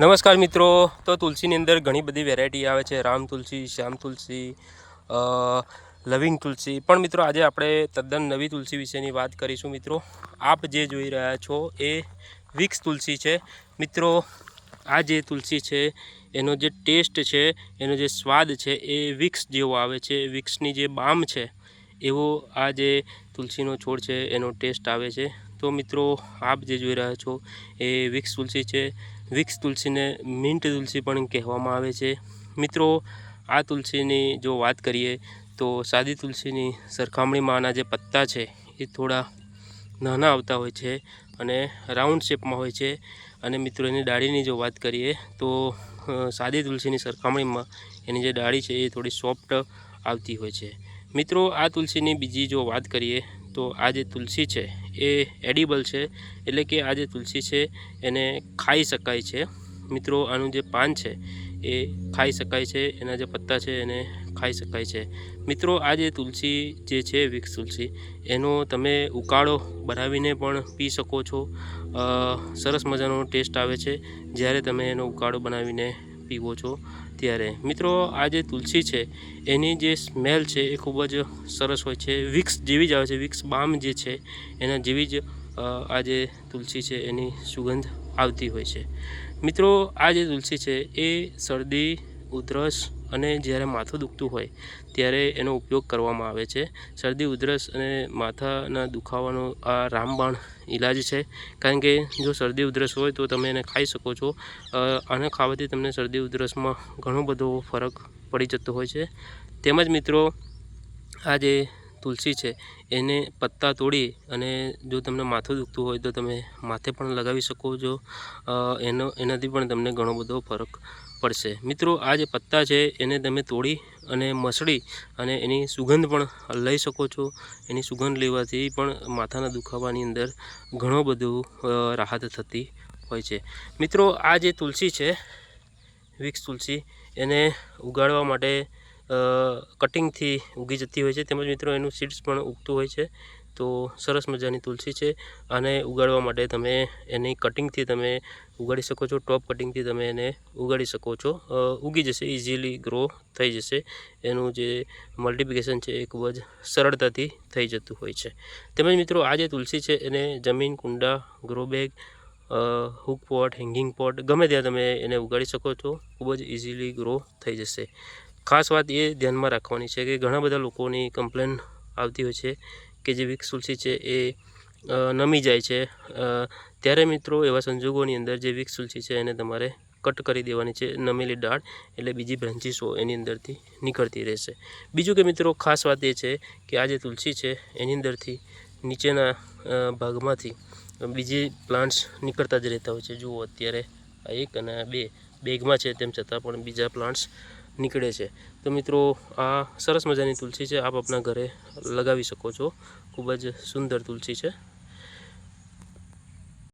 નમસ્કાર મિત્રો. તો તુલસીની અંદર ઘણી બધી વેરાયટી આવે છે. રામ તુલસી, શ્યામ તુલસી લવિંગ તુલસી. પણ મિત્રો આજે આપણે તદ્દન નવી તુલસી વિશેની વાત કરીશું મિત્રો. આપ જે જોઈ રહ્યા છો એ વિક્સ તુલસી છે. મિત્રો, આ જે તુલસી છે, એનો જે ટેસ્ટ છે, એનો જે સ્વાદ છે, એ વિક્સ જેવો આવે છે. વિક્સની જે બામ છે, એવો આ જે તુલસીનો છોડ છે, એનો ટેસ્ટ આવે છે. તો મિત્રો, આપ જે જોઈ રહ્યા છો એ વિક્સ તુલસી છે. વિક્સ તુલસીને મિન્ટ તુલસી પણ કહેવામાં આવે છે. મિત્રો, આ તુલસીની જો વાત કરીએ તો સાદી તુલસીની સરખામણીમાં આના જે પત્તા છે એ થોડા નાના આવતા હોય છે અને રાઉન્ડ શેપમાં હોય છે. અને મિત્રો, એની ડાળીની જો વાત કરીએ તો સાદી તુલસીની સરખામણીમાં એની જે ડાળી છે એ થોડી સોફ્ટ આવતી હોય છે. મિત્રો, આ તુલસીની બીજી જો વાત કરીએ તો આ જે તુલસી છે, એ એડિબલ છે, એટલે કે આ જે તુલસી છે, એને ખાઈ શકાય છે. મિત્રો, આનું જે પાન છે, એ ખાઈ શકાય છે, એના જે પત્તા છે, એને ખાઈ શકાય છે. મિત્રો, આ જે તુલસી જે છે, વિક્સ તુલસી, એનો તમે ઉકાળો બનાવીને પણ પી શકો છો. સરસ મજાનો ટેસ્ટ આવે છે, જ્યારે તમે એનો ઉકાળો બનાવીને પીવો છો. ત્યારે મિત્રો, આ જે તુલસી છે, એની જે સ્મેલ છે એ ખૂબ જ સરસ હોય છે. વિક્સ જેવી જ આવે છે. વિક્સ બામ જે છે, એના જેવી જ આ જે તુલસી છે, એની સુગંધ આવતી હોય છે. મિત્રો, આ જે તુલસી છે, એ શરદી ઉધરસ અને જ્યારે માથું દુખતું હોય ત્યારે એનો ઉપયોગ કરવામાં આવે છે. શરદી, ઉધરસ અને માથાના દુખાવાનો આ રામબાણ ઈલાજ છે. કારણ કે જો શરદી, ઉધરસ હોય તો તમે એને ખાઈ શકો છો. આને ખાવાથી તમને શરદી, ઉધરસમાં ઘણો બધો ફરક પડી જતો હોય છે. તેમજ મિત્રો, આ જે તુલસી છે, એને પત્તા તોડી અને જો તમને માથું દુખતું હોય તો તમે માથે પણ લગાવી શકો છો. એનો, એનાથી પણ તમને ઘણો બધો ફરક પડશે. મિત્રો, આ જે પત્તા છે, એને તમે તોડી અને મસળી અને એની સુગંધ પણ લઈ શકો છો. એની સુગંધ લેવાથી પણ માથાના દુખાવાની અંદર ઘણો બધું રાહત થતી હોય છે. મિત્રો, આ જે તુલસી છે, વિક્સ તુલસી, એને ઉગાડવા માટે કટિંગથી ઉગી જતી હોય છે. તેમજ મિત્રો, એનું સીડ્સ પણ ઉગતું હોય છે. તો સરસ મજાની તુલસી છે આને ઉગાડવા માટે તમે એની કટિંગથી તમે ઉગાડી શકો છો ટોપ કટિંગથી તમે એને ઉગાડી શકો છો. ઉગી જશે ઇઝીલી ગ્રો થઈ જશે. એનું જે મલ્ટિપ્લિકેશન છે એ ખૂબ જ સરળતાથી થઈ જતું હોય છે. તેમજ મિત્રો, આ જે તુલસી છે એને જમીન, કુંડા grow bag hook pot hanging pot ગમે ત્યાં તમે એને ઉગાડી શકો છો, ખૂબ જ ઇઝીલી ગ્રો થઈ જશે. ખાસ વાત એ ધ્યાનમાં રાખવાની છે કે ઘણા બધા લોકોની કમ્પ્લેન આવતી હોય છે કે જે વિક્સ તુલસી છે એ નમી જાય છે. ત્યારે મિત્રો એવા સંજોગોની અંદર જે વિક્સ તુલસી છે એને તમારે કટ કરી દેવાની છે નમેલી ડાળ એટલે બીજી બ્રાન્ચીસો એની અંદરથી નીકળતી રહેશે. બીજું કે મિત્રો ખાસ વાત એ છે કે આ જે તુલસી છે એની અંદરથી નીચેના ભાગમાંથી બીજી પ્લાન્ટ્સ નીકળતા જ રહેતા હોય છે. જુઓ અત્યારે આ એક અને બે બેગમાં છે તેમ છતાં પણ બીજા પ્લાન્ટ્સ નીકળે છે. તો મિત્રો, આ સરસ મજાની તુલસી છે. આપ આપના ઘરે લગાવી શકો છો. ખૂબ જ સુંદર તુલસી છે.